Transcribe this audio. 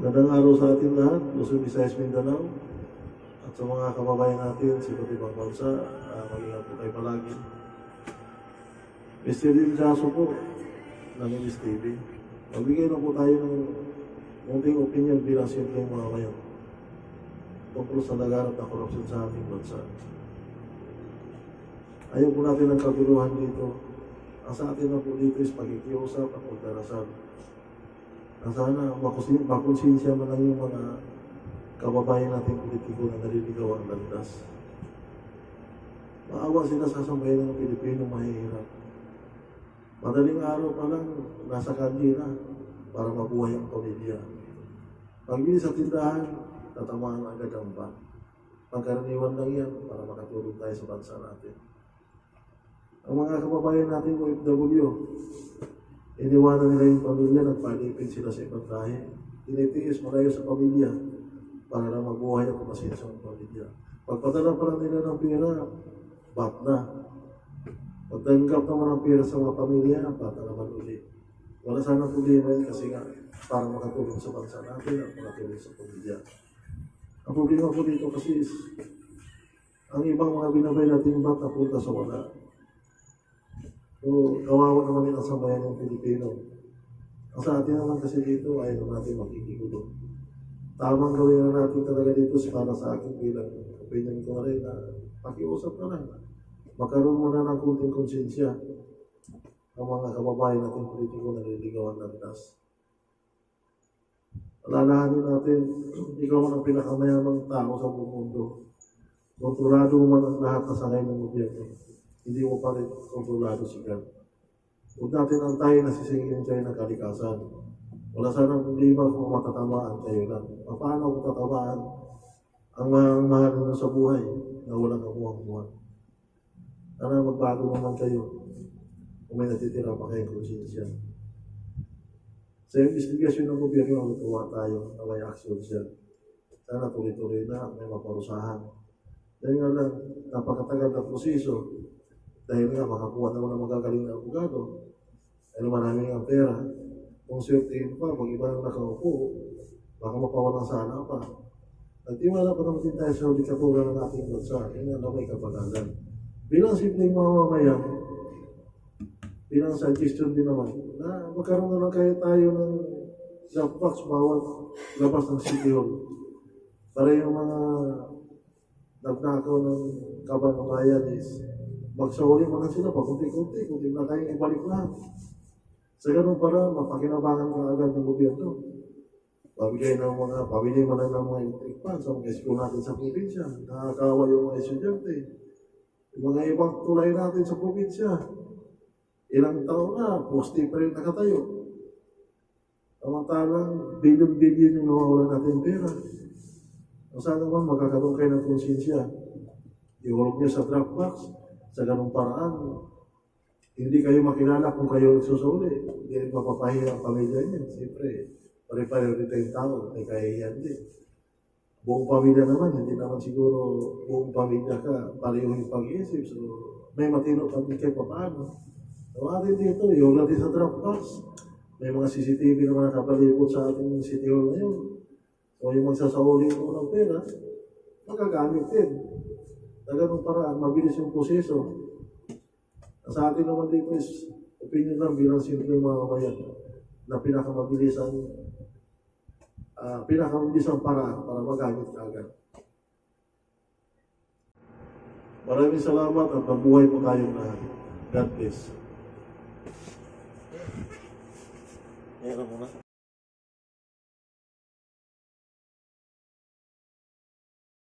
Magandang araw sa ating lahat, Luzon, Visayas, Mindanao, at sa mga kababayan natin sa iba't ibang bansa, uh, mag-ingat po kayo palagi. Mr. Lim Jaso po, ng MSTV. Magbigay na po tayo ng munting opinion bilang simpleng mga mayon tungkol sa laganap na korupsyon sa ating bansa. Ayaw po natin ng kaguluhan dito. Ang sa atin na po dito is pagkikiusap at pagdarasal na sana makusin, makonsinsya man lang yung mga kababayan nating politiko na naliligaw ang landas. Maawa sila sa sambayan ng Pilipino mahihirap. Madaling araw pa lang, nasa kanji na para mabuhay ang pamilya. Pagbili sa tindahan, tatamaan agad ang ban. Pagkaraniwan lang yan para makatulong tayo sa bansa natin. Ang mga kababayan natin OFW, Iniwanan nila yung pamilya, nagpalipin sila sa ibang lahi. Tinitiis malayo sa pamilya para na mabuhay at kumasin sa pamilya. Pagpadala pa lang nila ng pera, bat na. Pagtanggap naman ng pera sa mga pamilya, bata naman uli. Wala sana problema yun kasi nga para makatulong sa bansa natin at makatulong sa pamilya. Ang problema po dito kasi is, ang ibang mga binabay natin bat napunta sa wala. So, kawawa naman ang sambayan ng Pilipino. Ang sa atin naman kasi dito, ayaw naman natin makikigulo. Tamang gawin na natin talaga dito para sa akin bilang opinion ko na rin na pakiusap na lang. Magkaroon muna ng kunting konsensya ang mga kababayan natin politiko na nililigawan ng das. Alalahanin natin, ikaw ang pinakamayamang tao sa buong mundo. Kontrolado mo man ang lahat na sangay ng gobyerno hindi mo pa rin kontrolado si God. Huwag natin ang tayo na sisingin tayo ng kalikasan. Wala sanang problema kung matatamaan kayo lang. Paano kung tatamaan ang mga mahal mo sa buhay na walang kamuhang-muhan? Sana magbago naman kayo kung may natitira pa kayong konsensya. Sa investigasyon ng gobyerno, natuwa tayo na may action siya. Sana tuloy-tuloy na, may maparusahan. Dahil nga lang, napakatagal na proseso, dahil nga makakuha naman ng magagaling na abogado. Dahil marami ang pera. Kung swertihin pa, pag iba nang nakaupo, baka mapawalang sana pa. Nagtiwala pa naman din tayo sa judikatura ng ating bansa. Yan nga may kapanalan. Bilang simpleng mamamayan, bilang suggestion din naman, na magkaroon na lang kayo tayo ng job box bawat labas ng City Hall. Para yung mga nagnakaw ng kabanamayan is magsauli mo lang sila, pakunti-kunti, kung di na kayong ibalik lahat. Sa ganun para, mapakinabangan ka agad ng gobyerno. Pabigay ng mga, pabili mo lang ng mga electric fan sa mga school natin sa probinsya. Nakakawa yung mga estudyante. Yung mga ibang tulay natin sa probinsya. Ilang taon na, poste pa rin nakatayo. Samantalang, billion-billion yung nawawala natin pera. Saan naman magkakaroon kayo ng konsensya. Iulog niyo sa draft box, sa ganung paraan, hindi kayo makilala kung kayo nagsusuli. Hindi mapapahiya ang pamilya niyo. Siyempre, pare-pareho rin tayong tao, may kahihiyan din. Buong pamilya naman, hindi naman siguro buong pamilya ka, pareho yung pag-iisip. So, may matino pa din kayo paano. So, atin dito, yung natin sa Dropbox, may mga CCTV naman nakapalibot sa ating City Hall ngayon. So, yung magsasauli mo ng pera, magagamit din. Sa ganung paraan, mabilis yung proseso. Sa atin naman dito is opinion lang bilang simple mga kabayan na pinakamabilis ang uh, pinakamabilis ang paraan para magamit ka agad. Maraming salamat at mabuhay po tayong lahat. God bless. Meron mo na.